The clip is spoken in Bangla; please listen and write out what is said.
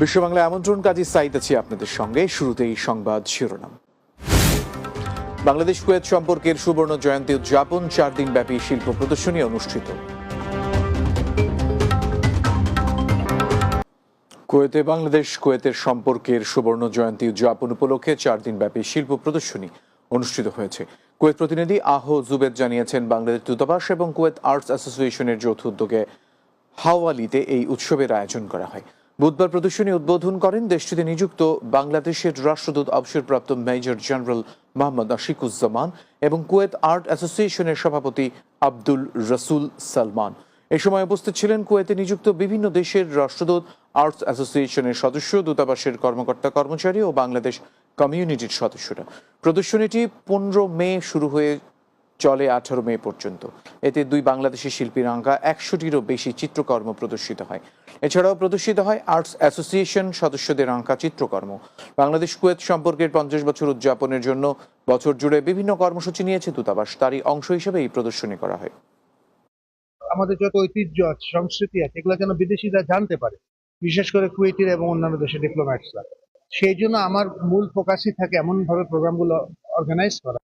বিশ্ব বাংলা আমন্ত্রণ কাজী সাইদ আছি আপনাদের সঙ্গে। শুরুতেই সংবাদ শিরোনাম। বাংলাদেশ কুয়েত সম্পর্কের সুবর্ণ জয়ন্তী উদযাপন চার দিন ব্যাপী শিল্প প্রদর্শনী অনুষ্ঠিত। কুয়েতে বাংলাদেশ কুয়েতের সম্পর্কের সুবর্ণ জয়ন্তী উদযাপন উপলক্ষে চার দিন ব্যাপী শিল্প প্রদর্শনী অনুষ্ঠিত হয়েছে। কুয়েত প্রতিনিধি আহ জুবেদ জানিয়েছেন, বাংলাদেশ দূতাবাস এবং কুয়েত আর্টস অ্যাসোসিয়েশনের যৌথ উদ্যোগে হাওয়ালিতে এই উৎসবের আয়োজন করা হয়। বুধবার প্রদর্শনী উদ্বোধন করেন দেশটিতে নিযুক্ত বাংলাদেশের রাষ্ট্রদূত অবসরপ্রাপ্ত মেজর জেনারেল মোহাম্মদ আশিকুজ্জামান এবং কুয়েত আর্ট অ্যাসোসিয়েশনের সভাপতি আব্দুল রসুল সালমান। এ সময় উপস্থিত ছিলেন কুয়েতে নিযুক্ত বিভিন্ন দেশের রাষ্ট্রদূত, আর্টস অ্যাসোসিয়েশনের সদস্য, দূতাবাসের কর্মকর্তা, কর্মচারী ও বাংলাদেশ কমিউনিটির সদস্যরা। প্রদর্শনীটি পনেরো মে শুরু হয়ে চলে আঠারো মে পর্যন্ত। এতে দুই বাংলাদেশি শিল্পীর আঙ্কা একশোটিরও বেশি চিত্রকর্ম প্রদর্শিত হয়। এছাড়াও প্রদর্শিত হয় আর্টস অ্যাসোসিয়েশন সদস্যদের আঙ্কা চিত্রকর্ম। বাংলাদেশ কুয়েত সম্পর্কের পঞ্চাশ বছর উদযাপনের জন্য বছর জুড়ে বিভিন্ন কর্মসূচি নিয়েছে দূতাবাস। তারই অংশ হিসেবে এই প্রদর্শনী করা হয়। আমাদের যত ঐতিহ্য আছে, সংস্কৃতি আছে, এগুলো যেন বিদেশিরা জানতে পারে। বিশেষ করে কুয়েটির এবং অন্যান্য দেশের ডিপ্লোম্যাটসরা সেই জন্য আমার মূল ফোকাসই থাকে এমন ভাবে প্রোগ্রামগুলো অর্গানাইজ করা।